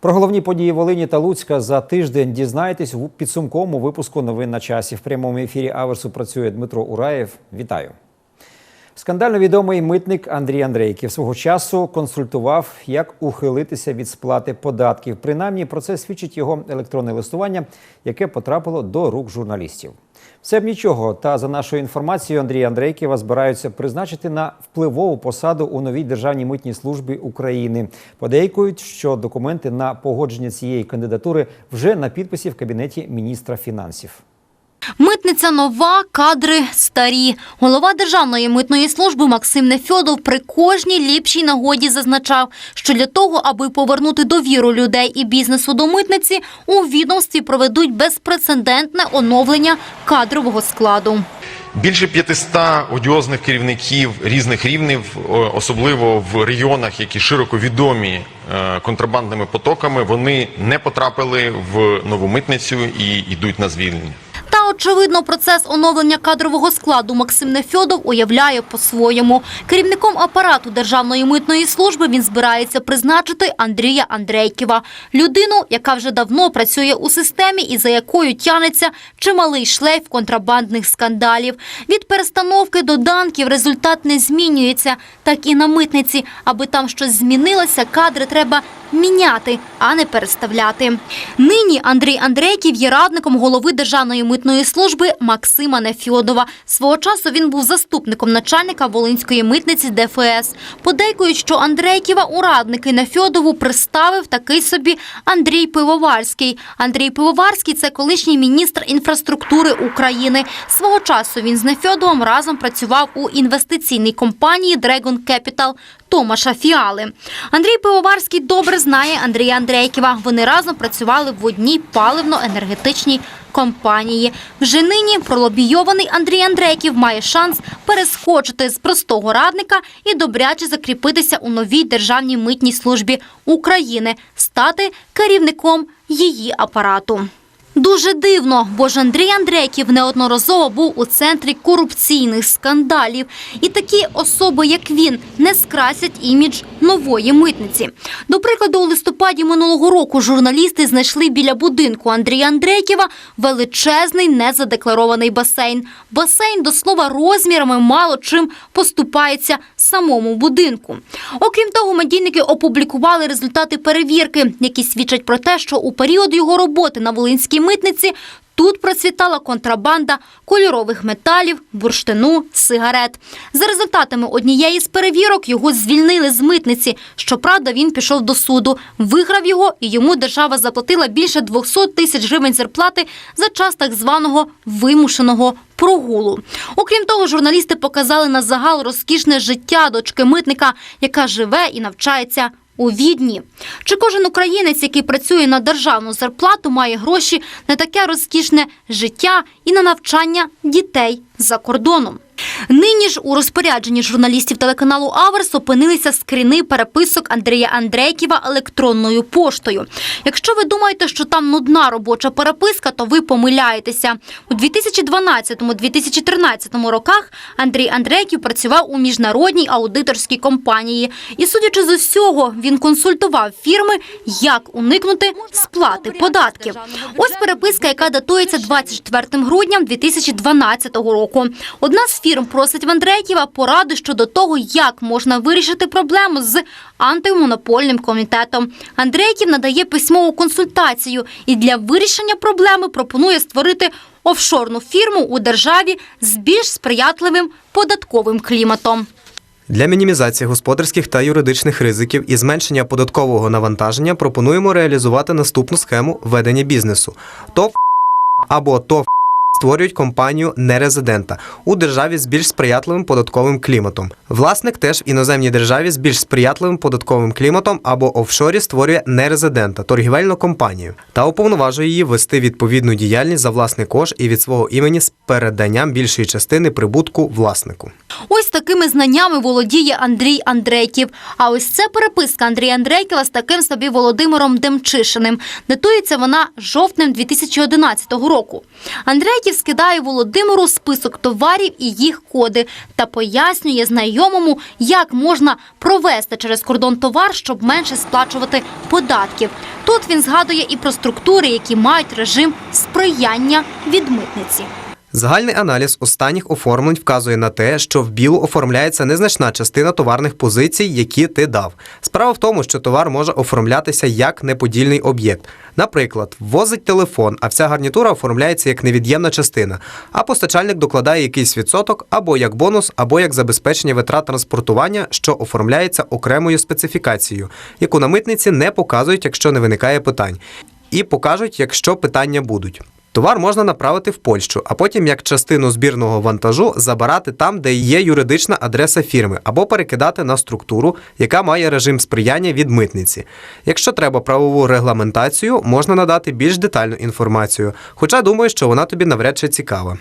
Про головні події Волині та Луцька за тиждень дізнаєтесь у підсумковому випуску новин на часі. В прямому ефірі Аверсу працює Дмитро Ураєв. Вітаю. Скандально відомий митник Андрій Андрейків свого часу консультував, як ухилитися від сплати податків. Принаймні про це свідчить його електронне листування, яке потрапило до рук журналістів. Все б нічого. Та за нашою інформацією, Андрія Андрейківа збираються призначити на впливову посаду у новій державній митній службі України. Подейкують, що документи на погодження цієї кандидатури вже на підписі в кабінеті міністра фінансів. Митниця нова, кадри старі. Голова Державної митної служби Максим Нефьодов при кожній ліпшій нагоді зазначав, що для того, аби повернути довіру людей і бізнесу до митниці, у відомстві проведуть безпрецедентне оновлення кадрового складу. Більше 500 одіозних керівників різних рівнів, особливо в регіонах, які широко відомі е, контрабандними потоками, вони не потрапили в нову митницю і йдуть на звільнення. Та, очевидно, процес оновлення кадрового складу Максим Нефьодов уявляє по-своєму. Керівником апарату Державної митної служби він збирається призначити Андрія Андрейківа. Людину, яка вже давно працює у системі і за якою тянеться чималий шлейф контрабандних скандалів. Від перестановки до данків результат не змінюється. Так і на митниці. Аби там щось змінилося, кадри треба міняти, а не переставляти. Нині Андрій Андрейків є радником голови Державної митної служби Максима Нефьодова. Свого часу він був заступником начальника Волинської митниці ДФС. Подейкують, що Андрейківа у радники Нефьодову приставив такий собі Андрій Пивоварський. Андрій Пивоварський – це колишній міністр інфраструктури України. Свого часу він з Нефьодовим разом працював у інвестиційній компанії Dragon Capital Томаша Фіали. Андрій Пивоварський добре знає Андрія Андрейківа. Вони разом працювали в одній паливно-енергетичній компанії. Вже нині пролобійований Андрій Андрейків має шанс перескочити з простого радника і добряче закріпитися у новій державній митній службі України, стати керівником її апарату. Дуже дивно, бо ж Андрій Андрейків неодноразово був у центрі корупційних скандалів. І такі особи, як він, не скрасять імідж нової митниці. До прикладу, у листопаді минулого року журналісти знайшли біля будинку Андрія Андрейківа величезний незадекларований басейн. Басейн, до слова, розмірами мало чим поступається самому будинку. Окрім того, медійники опублікували результати перевірки, які свідчать про те, що у період його роботи на Волинській митниці Тут процвітала контрабанда кольорових металів, бурштину, сигарет. За результатами однієї з перевірок його звільнили з митниці. Щоправда, він пішов до суду, виграв його, і йому держава заплатила більше 200 тисяч гривень зарплати за час так званого вимушеного прогулу. Окрім того, журналісти показали на загал розкішне життя дочки митника, яка живе і навчається у Відні. Чи кожен українець, який працює на державну зарплату, має гроші на таке розкішне життя і на навчання дітей за кордоном? Нині ж у розпорядженні журналістів телеканалу Аверс опинилися скріни переписок Андрія Андрейківа електронною поштою. Якщо ви думаєте, що там нудна робоча переписка, то ви помиляєтеся. У 2012-2013 роках Андрій Андрейків працював у міжнародній аудиторській компанії. І, судячи з усього, він консультував фірми, як уникнути сплати податків. Ось переписка, яка датується 24 грудня 2012 року. Одна з фірм просить в Андрейківа поради щодо того, як можна вирішити проблему з антимонопольним комітетом. Андрейків надає письмову консультацію і для вирішення проблеми пропонує створити офшорну фірму у державі з більш сприятливим податковим кліматом. Для мінімізації господарських та юридичних ризиків і зменшення податкового навантаження пропонуємо реалізувати наступну схему ведення бізнесу. ТОВ або ТОВ створюють компанію нерезидента у державі з більш сприятливим податковим кліматом. Власник теж в іноземній державі з більш сприятливим податковим кліматом або офшорі створює нерезидента торгівельну компанію та уповноважує її вести відповідну діяльність за власний кошт і від свого імені з переданням більшої частини прибутку власнику. Ось такими знаннями володіє Андрій Андрейків. А ось це переписка Андрія Андрейківа з таким собі Володимиром Демчишиним. Датується вона жовтнем 2011 року. Андрей Андрейків скидає Володимиру список товарів і їх коди та пояснює знайомому, як можна провести через кордон товар, щоб менше сплачувати податків. Тут він згадує і про структури, які мають режим сприяння від митниці. Загальний аналіз останніх оформлень вказує на те, що в білу оформляється незначна частина товарних позицій, які ти дав. Справа в тому, що товар може оформлятися як неподільний об'єкт. Наприклад, ввозить телефон, а вся гарнітура оформляється як невід'ємна частина, а постачальник докладає якийсь відсоток або як бонус, або як забезпечення витрат транспортування, що оформляється окремою специфікацією, яку на митниці не показують, якщо не виникає питань, і покажуть, якщо питання будуть. Товар можна направити в Польщу, а потім як частину збірного вантажу забирати там, де є юридична адреса фірми, або перекидати на структуру, яка має режим сприяння від митниці. Якщо треба правову регламентацію, можна надати більш детальну інформацію, хоча думаю, що вона тобі навряд чи цікава.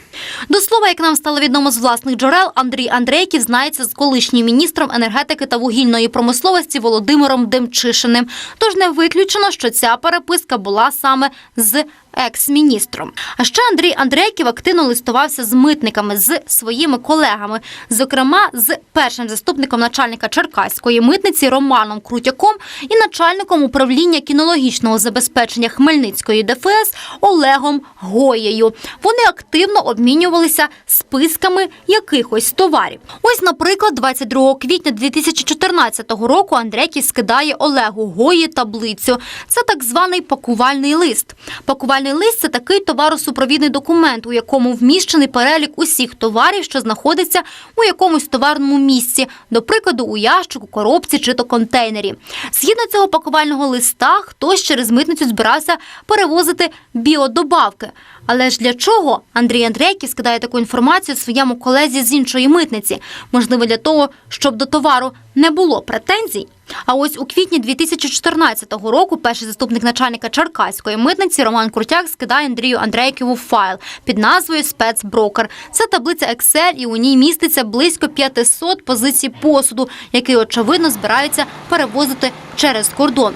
До слова, як нам стало відомо з власних джерел, Андрій Андрейків знається з колишнім міністром енергетики та вугільної промисловості Володимиром Демчишиним. Тож не виключено, що ця переписка була саме з екс-міністром. А ще Андрій Андрейків активно листувався з митниками, з своїми колегами, зокрема з першим заступником начальника Черкаської митниці Романом Крутяком і начальником управління кінологічного забезпечення Хмельницької ДФС Олегом Гоєю. Вони активно обмінювалися списками якихось товарів. Ось, наприклад, 22 квітня 2014 року Андрейків скидає Олегу Гої таблицю. Це так званий пакувальний лист. Пакувальний лист це такий товаросупровідний документ, у якому вміщений перелік усіх товарів, що знаходяться у якомусь товарному місці, до прикладу, у ящику, коробці чи то контейнері. Згідно цього пакувального листа, хтось через митницю збирався перевозити біодобавки. Але ж для чого Андрій Андрейків скидає таку інформацію своєму колезі з іншої митниці? Можливо, для того, щоб до товару не було претензій. А ось у квітні 2014 року перший заступник начальника Черкаської митниці Роман Крутяк скидає Андрію Андрейківу файл під назвою Спецброкер. Це таблиця Excel, і у ній міститься близько 500 позицій посуду, який очевидно збираються перевозити через кордон.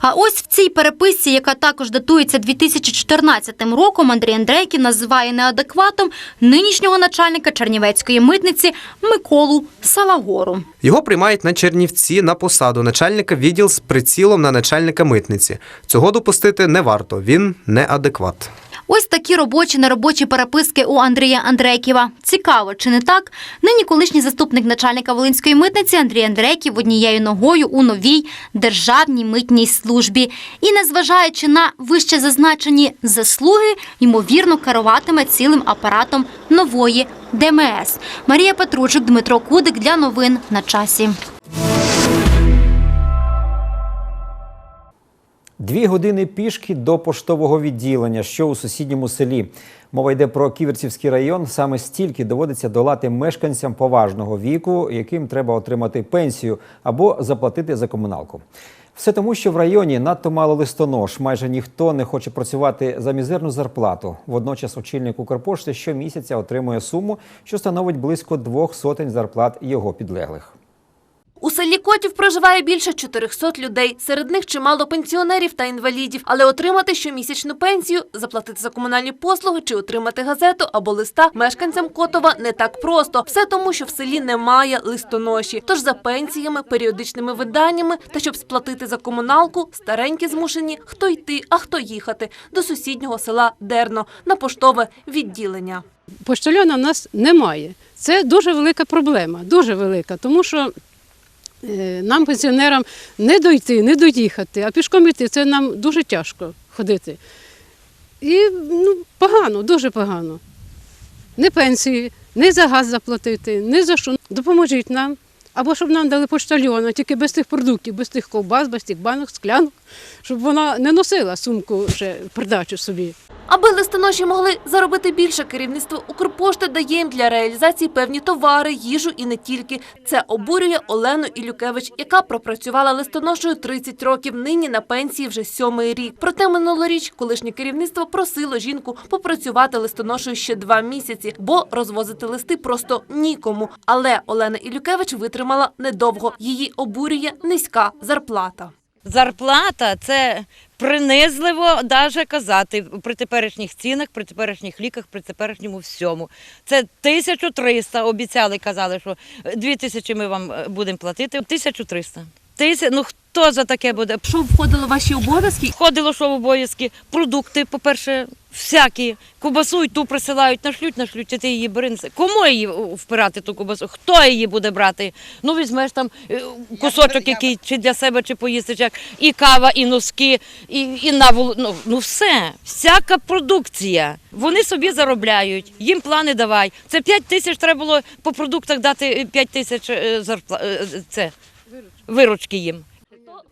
А ось в цій переписці, яка також датується 2014 роком, Андрій Андрейків називає неадекватом нинішнього начальника Чернівецької митниці Миколу Салагору. Його приймають на Чернівці на посаду начальника відділ з прицілом на начальника митниці. Цього допустити не варто, він неадекват. Ось такі робочі неробочі переписки у Андрія Андрейківа. Цікаво, чи не так? Нині колишній заступник начальника Волинської митниці Андрій Андрейків однією ногою у новій державній митній службі. І незважаючи на вище зазначені заслуги, ймовірно керуватиме цілим апаратом нової ДМС. Марія Петручик, Дмитро Кудик для новин на часі. Дві години пішки до поштового відділення, що у сусідньому селі. Мова йде про Ківерцівський район. Саме стільки доводиться долати мешканцям поважного віку, яким треба отримати пенсію або заплатити за комуналку. Все тому, що в районі надто мало листонож. Майже ніхто не хоче працювати за мізерну зарплату. Водночас очільник Укрпошти щомісяця отримує суму, що становить близько двох сотень зарплат його підлеглих. У селі Котів проживає більше 400 людей. Серед них чимало пенсіонерів та інвалідів. Але отримати щомісячну пенсію, заплатити за комунальні послуги чи отримати газету або листа мешканцям Котова не так просто. Все тому, що в селі немає листоноші. Тож за пенсіями, періодичними виданнями та щоб сплатити за комуналку, старенькі змушені хто йти, а хто їхати до сусіднього села Дерно на поштове відділення. Поштальона в нас немає. Це дуже велика проблема, дуже велика, тому що нам, пенсіонерам, не дойти, не доїхати, а пішком йти це нам дуже тяжко ходити. І ну, погано, дуже погано. Не пенсії, не за газ заплатити, не за що. Допоможіть нам. Або щоб нам дали поштальйона, тільки без тих продуктів, без тих ковбас, без тих банок, склянок, щоб вона не носила сумку ще придачу собі. Аби листоноші могли заробити більше, керівництво Укрпошти дає їм для реалізації певні товари, їжу і не тільки. Це обурює Олену Ілюкевич, яка пропрацювала листоношою 30 років, нині на пенсії вже сьомий рік. Проте минулоріч колишнє керівництво просило жінку попрацювати листоношою ще два місяці, бо розвозити листи просто нікому. Але Олена Ілюкевич витримала недовго. Її обурює низька зарплата. Зарплата це принизливо навіть казати при теперішніх цінах, при теперішніх ліках, при теперішньому всьому. Це 1300 обіцяли, казали, що 2000 ми вам е, будемо платити. 1300. Тисяч, ну хто за таке буде? Що входило в ваші обов'язки? Входило, що в обов'язки, продукти, по-перше, всякі. Кубасу й ту присилають, нашлють, нашлють, і ти її бери. Кому її впирати ту кубасу? Хто її буде брати? Ну, візьмеш там е, кусочок який, чи для себе, чи поїсти, чи як. і кава, і носки, і, і наволо. Ну, ну все, всяка продукція. Вони собі заробляють, їм плани давай. Це 5 тисяч треба було по продуктах дати 5 тисяч е, зарпла... е, це, виручки їм.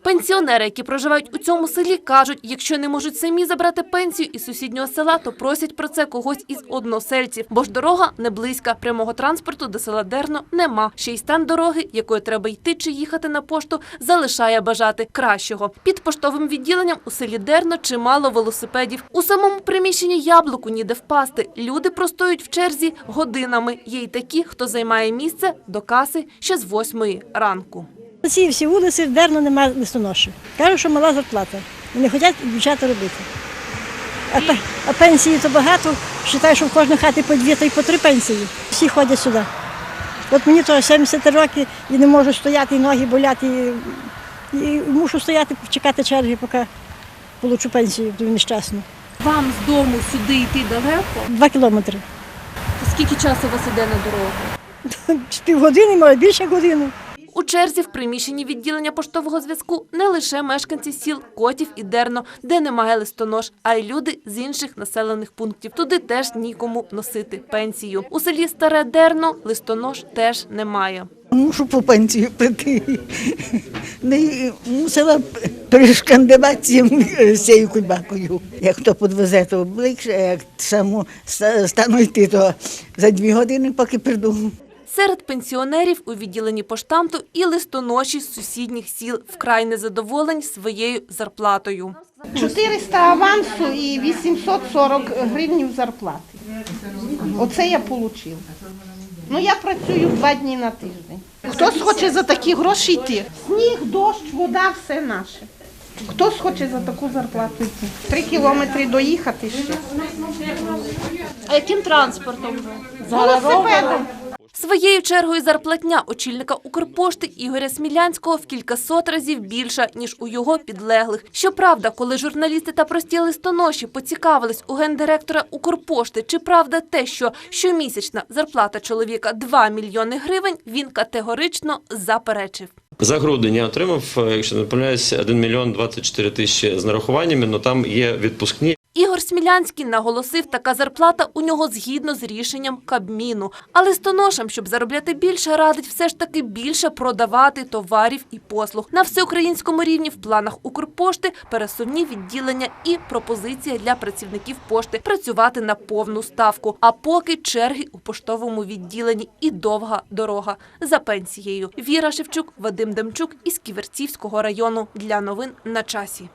Пенсіонери, які проживають у цьому селі, кажуть, якщо не можуть самі забрати пенсію із сусіднього села, то просять про це когось із односельців, бо ж дорога не близька. Прямого транспорту до села Дерно нема. Ще й стан дороги, якою треба йти чи їхати на пошту, залишає бажати кращого. Під поштовим відділенням у селі Дерно чимало велосипедів. У самому приміщенні яблуку ніде впасти. Люди простоють в черзі годинами. Є й такі, хто займає місце до каси ще з восьмої ранку. Ці всі вулиці дерно немає листоношів. Кажуть, що мала зарплата. Не хочуть дівчата робити. А, а пенсії то багато. Вважаю, що в кожній хаті по дві та й по три пенсії. Всі ходять сюди. От мені то 70 років і не можу стояти, і ноги болять, і, і мушу стояти, чекати черги, поки получу пенсію то нещасно. Вам з дому сюди йти далеко? Два кілометри. Скільки часу у вас іде на дорогу? З півгодини, може більше години. У черзі в приміщенні відділення поштового зв'язку не лише мешканці сіл Котів і Дерно, де немає листонож, а й люди з інших населених пунктів. Туди теж нікому носити пенсію. У селі Старе Дерно листонож теж немає. Мушу по пенсію прийти. Не мусила перешкандиватися з цією кульбакою. Як хто підвезе, то ближче, як саму стану йти, то за дві години, поки прийду. Серед пенсіонерів у відділенні поштамту і листоноші з сусідніх сіл вкрай незадоволені своєю зарплатою. 400 авансу і 840 гривнів зарплати. Оце я отримала. Ну я працюю два дні на тиждень. Хтось хоче за такі гроші йти? Сніг, дощ, вода, все наше. Хтось хоче за таку зарплату йти? Три кілометри доїхати ще. А яким транспортом? Велосипедом. Своєю чергою зарплатня очільника Укрпошти Ігоря Смілянського в кількасот разів більша, ніж у його підлеглих. Щоправда, коли журналісти та прості листоноші поцікавились у гендиректора Укрпошти, чи правда те, що щомісячна зарплата чоловіка 2 мільйони гривень, він категорично заперечив. За грудень я отримав, е, якщо не помиляюсь, 1 мільйон 24 тисячі з нарахуваннями, але там є відпускні. Ігор Смілянський наголосив, така зарплата у нього згідно з рішенням Кабміну. А листоношам, щоб заробляти більше, радить все ж таки більше продавати товарів і послуг. На всеукраїнському рівні в планах Укрпошти пересувні відділення і пропозиція для працівників пошти працювати на повну ставку. А поки черги у поштовому відділенні і довга дорога за пенсією. Віра Шевчук, Вадим Демчук із Ківерцівського району для новин на часі.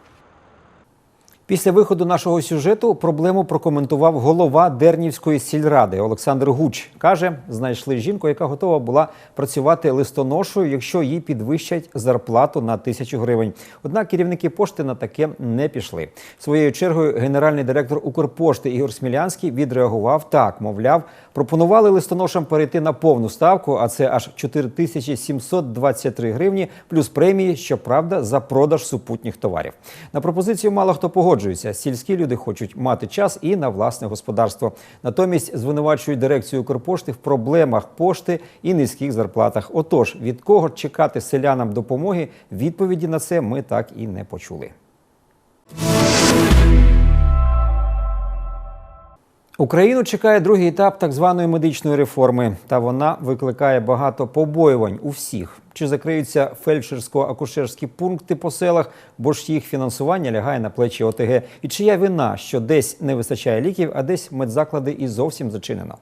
Після виходу нашого сюжету проблему прокоментував голова Дернівської сільради Олександр Гуч. Каже, знайшли жінку, яка готова була працювати листоношою, якщо їй підвищать зарплату на тисячу гривень. Однак керівники пошти на таке не пішли. Своєю чергою генеральний директор Укрпошти Ігор Смілянський відреагував так, мовляв, пропонували листоношам перейти на повну ставку, а це аж 4723 гривні, плюс премії, щоправда, за продаж супутніх товарів. На пропозицію мало хто погоджується. Сільські люди хочуть мати час і на власне господарство. Натомість звинувачують дирекцію Укрпошти в проблемах пошти і низьких зарплатах. Отож, від кого чекати селянам допомоги? Відповіді на це ми так і не почули. Україну чекає другий етап так званої медичної реформи, та вона викликає багато побоювань у всіх. Чи закриються фельдшерсько-акушерські пункти по селах, бо ж їх фінансування лягає на плечі ОТГ? І чия вина, що десь не вистачає ліків, а десь медзаклади і зовсім зачинено?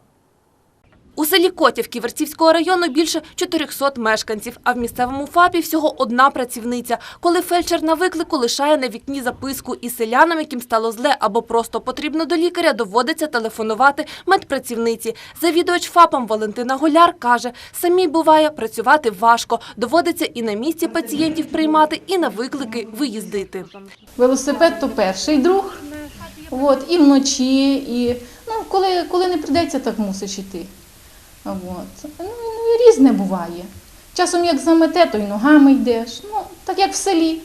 У селі Котів Ківерцівського району більше 400 мешканців, а в місцевому ФАПі всього одна працівниця. Коли фельдшер на виклику лишає на вікні записку і селянам, яким стало зле або просто потрібно до лікаря, доводиться телефонувати медпрацівниці. Завідувач ФАПом Валентина Голяр каже, самій буває працювати важко. Доводиться і на місці пацієнтів приймати, і на виклики виїздити. Велосипед то перший друг. От, і вночі, і ну, коли, коли не прийдеться, так мусиш іти. От. Ну, і різне буває. Часом як замете, то й ногами йдеш. Ну, так як в селі.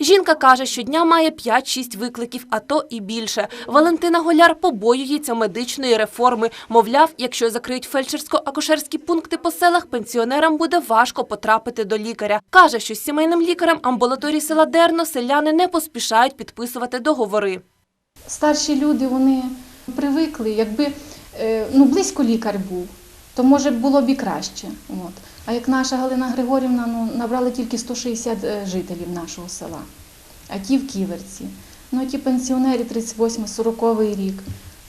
Жінка каже, щодня має 5-6 викликів, а то і більше. Валентина Голяр побоюється медичної реформи. Мовляв, якщо закриють фельдшерсько-акушерські пункти по селах, пенсіонерам буде важко потрапити до лікаря. Каже, що з сімейним лікарем амбулаторії села Дерно селяни не поспішають підписувати договори. Старші люди вони привикли, якби ну, близько лікар був, то може було б і краще. От. А як наша Галина Григорівна, ну, набрали тільки 160 е, жителів нашого села, а ті в Ківерці. Ну, ті пенсіонери 38-40 рік.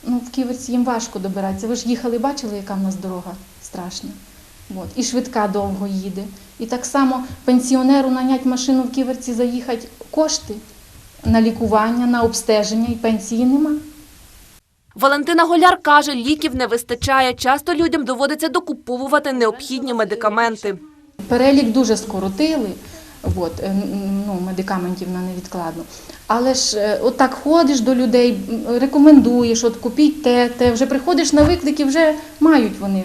Ну, в Ківерці їм важко добиратися. Ви ж їхали, бачили, яка в нас дорога страшна. От. І швидка довго їде. І так само пенсіонеру нанять машину в Ківерці, заїхати кошти на лікування, на обстеження і пенсії нема. Валентина Голяр каже, ліків не вистачає. Часто людям доводиться докуповувати необхідні медикаменти. Перелік дуже скоротили, от, е, ну, медикаментів на невідкладну. Але ж отак от ходиш до людей, рекомендуєш, от купіть те, те, вже приходиш на виклики, вже мають вони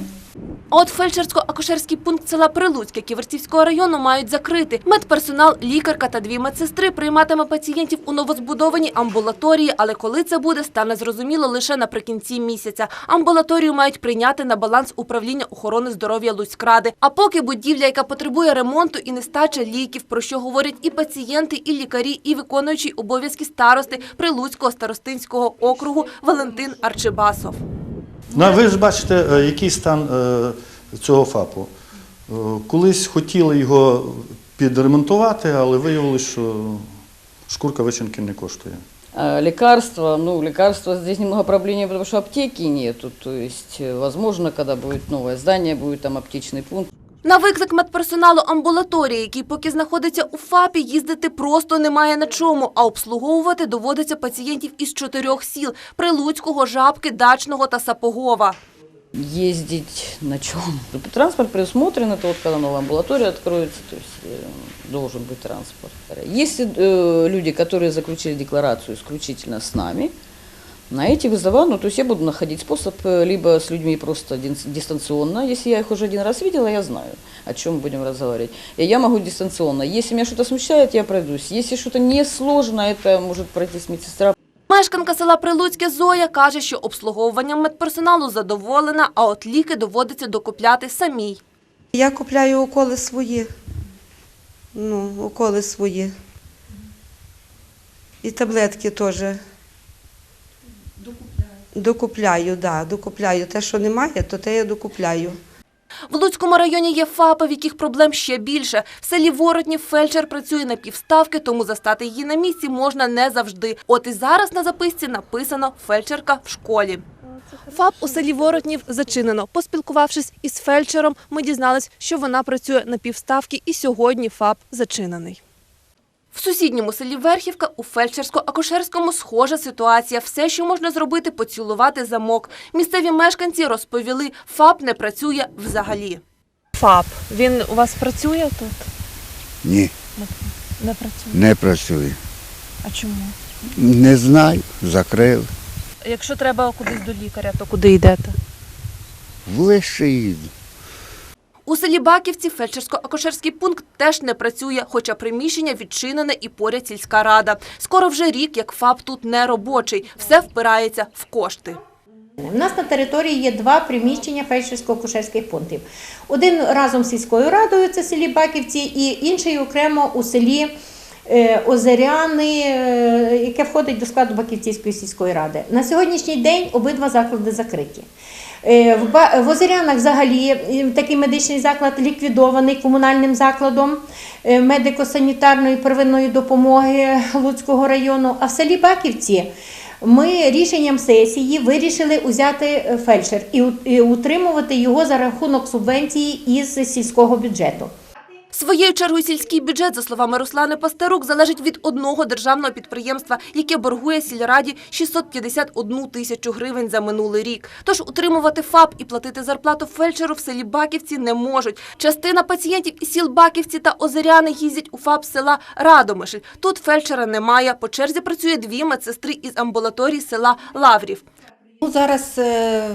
От фельдшерсько-акушерський пункт села Прилуцьке Ківерцівського району мають закрити. Медперсонал, лікарка та дві медсестри прийматиме пацієнтів у новозбудованій амбулаторії, але коли це буде, стане зрозуміло лише наприкінці місяця. Амбулаторію мають прийняти на баланс управління охорони здоров'я Луцькради. А поки будівля, яка потребує ремонту і нестача ліків, про що говорять і пацієнти, і лікарі, і виконуючий обов'язки старости Прилуцького старостинського округу Валентин Арчибасов. Ну, ви ж бачите, е, який стан е, цього ФАПу. Е, Колись хотіли його підремонтувати, але виявилося, що шкурка вичинки не коштує. Лекарства, ну, лекарства здесь немного проблем, потому что аптеки нету. То есть, возможно, когда будет новое здание, будет там аптечный пункт. На виклик медперсоналу амбулаторії, який поки знаходиться у ФАПі, їздити просто немає на чому, а обслуговувати доводиться пацієнтів із чотирьох сіл – Прилуцького, Жабки, Дачного та Сапогова. Ездить на чем? Транспорт предусмотрен, это вот когда новая амбулатория откроется, то есть э, должен быть транспорт. Есть э, люди, которые заключили декларацию исключительно с нами, на эти вызова, ну, то есть я буду находить способ э, либо с людьми просто дин- дистанционно, если я их уже один раз видела, я знаю, о чем мы будем разговаривать. И я могу дистанционно. Если меня что-то смущает, я пройдусь. Если что-то не сложно, это может пройти с медсестра. Мешканка села Прилуцьке Зоя каже, що обслуговуванням медперсоналу задоволена, а от ліки доводиться докупляти самій. Я купляю уколи свої. Ну, уколи свої. І таблетки теж. Докупляю, да, докупляю. Те, що немає, то те я докупляю. В Луцькому районі є ФАПи, в яких проблем ще більше. В селі Воротнів фельдшер працює на півставки, тому застати її на місці можна не завжди. От і зараз на записці написано «фельдшерка в школі». ФАП у селі Воротнів зачинено. Поспілкувавшись із фельдшером, ми дізнались, що вона працює на півставки і сьогодні ФАП зачинений. В сусідньому селі Верхівка у фельдшерсько-акушерському схожа ситуація. Все, що можна зробити, поцілувати замок. Місцеві мешканці розповіли, ФАП не працює взагалі. ФАП, він у вас працює тут? Ні, Не працює. не працює. А чому? Не знаю, закрили. Якщо треба кудись до лікаря, то куди йдете? Ближче їду. У селі Баківці фельдшерсько-акушерський пункт теж не працює, хоча приміщення відчинене і поряд сільська рада. Скоро вже рік, як ФАП тут не робочий. Все впирається в кошти. У нас на території є два приміщення фельдшерсько-акушерських пунктів. Один разом з сільською радою, це селі Баківці, і інший окремо у селі е, Озеряни, е, яке входить до складу Баківцівської сільської ради. На сьогоднішній день обидва заклади закриті. Е, В Озерянах взагалі такий медичний заклад ліквідований комунальним закладом е, медико-санітарної первинної допомоги Луцького району. А в селі Баківці ми рішенням сесії вирішили узяти фельдшер і утримувати його за рахунок субвенції із сільського бюджету. Своєю чергою сільський бюджет, за словами Руслани Пастерук, залежить від одного державного підприємства, яке боргує сільраді 651 тисячу гривень за минулий рік. Тож утримувати ФАП і платити зарплату фельдшеру в селі Баківці не можуть. Частина пацієнтів із сіл Баківці та Озеряни їздять у ФАП села Радомишль. Тут фельдшера немає. По черзі працює дві медсестри із амбулаторії села Лаврів. Ну, зараз е,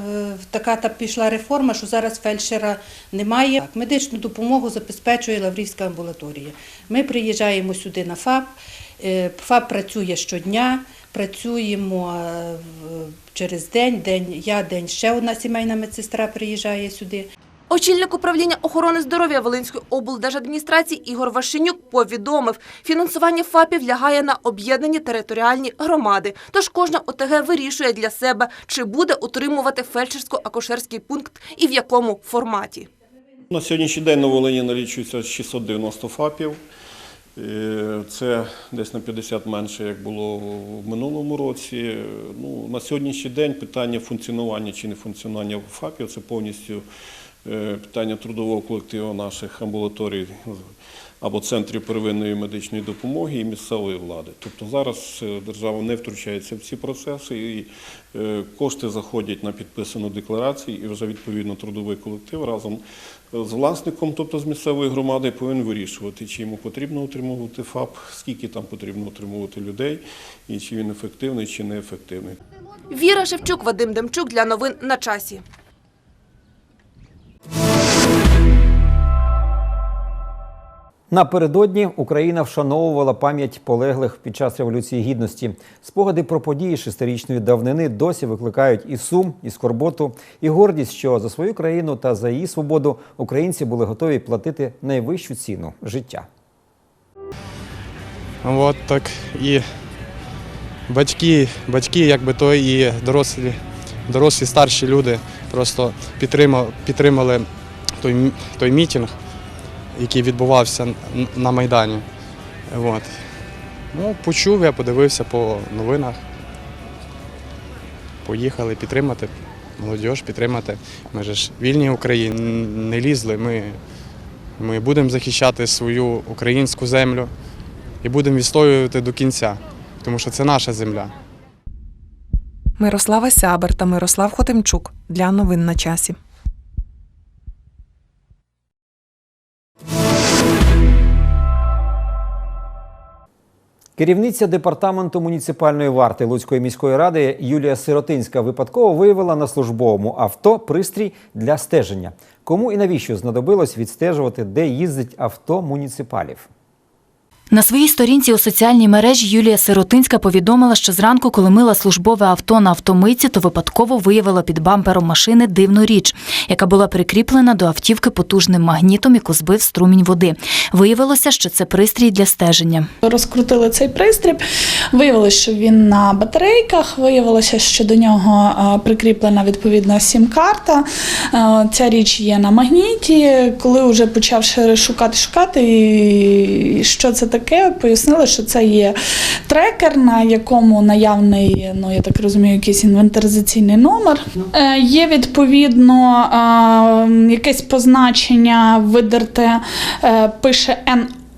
така та пішла реформа, що зараз фельдшера немає. Так, Медичну допомогу забезпечує Лаврівська амбулаторія. Ми приїжджаємо сюди на ФАП. е, ФАП працює щодня, працюємо е, через день, день я, день ще одна сімейна медсестра приїжджає сюди. Очільник управління охорони здоров'я Волинської облдержадміністрації Ігор Вашенюк повідомив, фінансування ФАПів лягає на об'єднані територіальні громади. Тож кожна ОТГ вирішує для себе, чи буде утримувати фельдшерсько-акушерський пункт і в якому форматі. На сьогоднішній день на Волині налічується 690 ФАПів. Е, Це десь на 50 менше, як було в минулому році. Ну, на сьогоднішній день питання функціонування чи не функціонування ФАПів це повністю питання трудового колективу наших амбулаторій або центрів первинної медичної допомоги і місцевої влади. Тобто зараз е, держава не втручається в ці процеси, і е, кошти заходять на підписану декларацію, і вже відповідно трудовий колектив разом з власником, тобто з місцевої громади, повинен вирішувати, чи йому потрібно утримувати ФАП, скільки там потрібно утримувати людей, і чи він ефективний, чи неефективний. Віра Шевчук, Вадим Демчук для новин на часі. Напередодні Україна вшановувала пам'ять полеглих під час революції гідності. Спогади про події шестирічної давнини досі викликають і сум, і скорботу, і гордість, що за свою країну та за її свободу українці були готові платити найвищу ціну життя. От так і батьки, батьки, якби то і дорослі, дорослі старші люди просто підтримали, підтримали той, той мітинг, який відбувався на Майдані. От. Ну, почув, я подивився по новинах. Поїхали підтримати, молодіж підтримати. Ми ж вільні Україні, не лізли. Ми, ми будемо захищати свою українську землю і будемо відстоювати до кінця, тому що це наша земля. Мирослава Сябер та Мирослав Хотимчук для новин на часі. Керівниця департаменту муніципальної варти Луцької міської ради Юлія Сиротинська випадково виявила на службовому авто пристрій для стеження. Кому і навіщо знадобилось відстежувати, де їздить авто муніципалів? На своїй сторінці у соціальній мережі Юлія Сиротинська повідомила, що зранку, коли мила службове авто на автомийці, то випадково виявила під бампером машини дивну річ, яка була прикріплена до автівки потужним магнітом, яку збив струмінь води. Виявилося, що це пристрій для стеження. Розкрутили цей пристрій. Виявилося, що він на батарейках. Виявилося, що до нього е, прикріплена відповідна сім-карта. Е, Ця річ є на магніті. Коли вже почавши шукати, шукати, і що це таке, пояснили, що це є трекер, на якому наявний, ну я так розумію, якийсь інвентаризаційний номер. Е, Є відповідно е, якесь позначення видерте, е, пише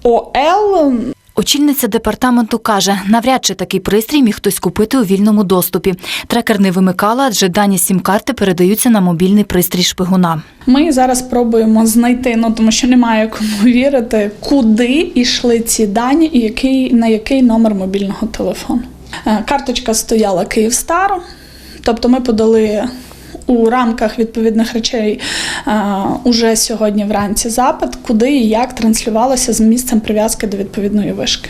НОЛ. Очільниця департаменту каже, навряд чи такий пристрій міг хтось купити у вільному доступі. Трекер не вимикала, адже дані сім-карти передаються на мобільний пристрій шпигуна. Ми зараз пробуємо знайти, ну тому що немає кому вірити, куди йшли ці дані і який, на який номер мобільного телефону. Е, Карточка стояла Київстар, тобто ми подали у рамках відповідних речей е, уже сьогодні вранці запит, куди і як транслювалося з місцем прив'язки до відповідної вишки.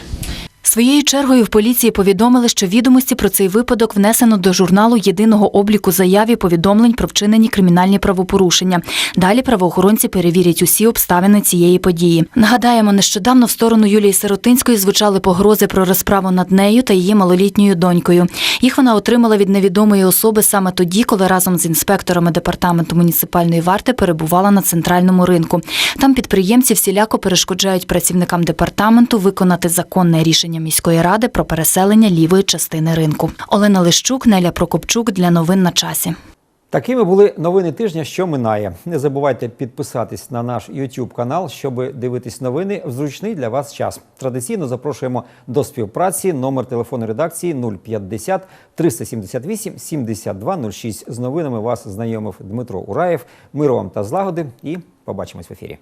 Своєю чергою в поліції повідомили, що відомості про цей випадок внесено до журналу єдиного обліку заяв і повідомлень про вчинені кримінальні правопорушення. Далі правоохоронці перевірять усі обставини цієї події. Нагадаємо, нещодавно в сторону Юлії Сиротинської звучали погрози про розправу над нею та її малолітньою донькою. Їх вона отримала від невідомої особи саме тоді, коли разом з інспекторами департаменту муніципальної варти перебувала на центральному ринку. Там підприємці всіляко перешкоджають працівникам департаменту виконати законне рішення рішення міської ради про переселення лівої частини ринку. Олена Лищук, Неля Прокопчук для новин на часі. Такими були новини тижня, що минає. Не забувайте підписатись на наш YouTube канал, щоб дивитись новини в зручний для вас час. Традиційно запрошуємо до співпраці. Номер телефону редакції 050 378 7206. З новинами вас знайомив Дмитро Ураєв. Миру вам та злагоди і побачимось в ефірі.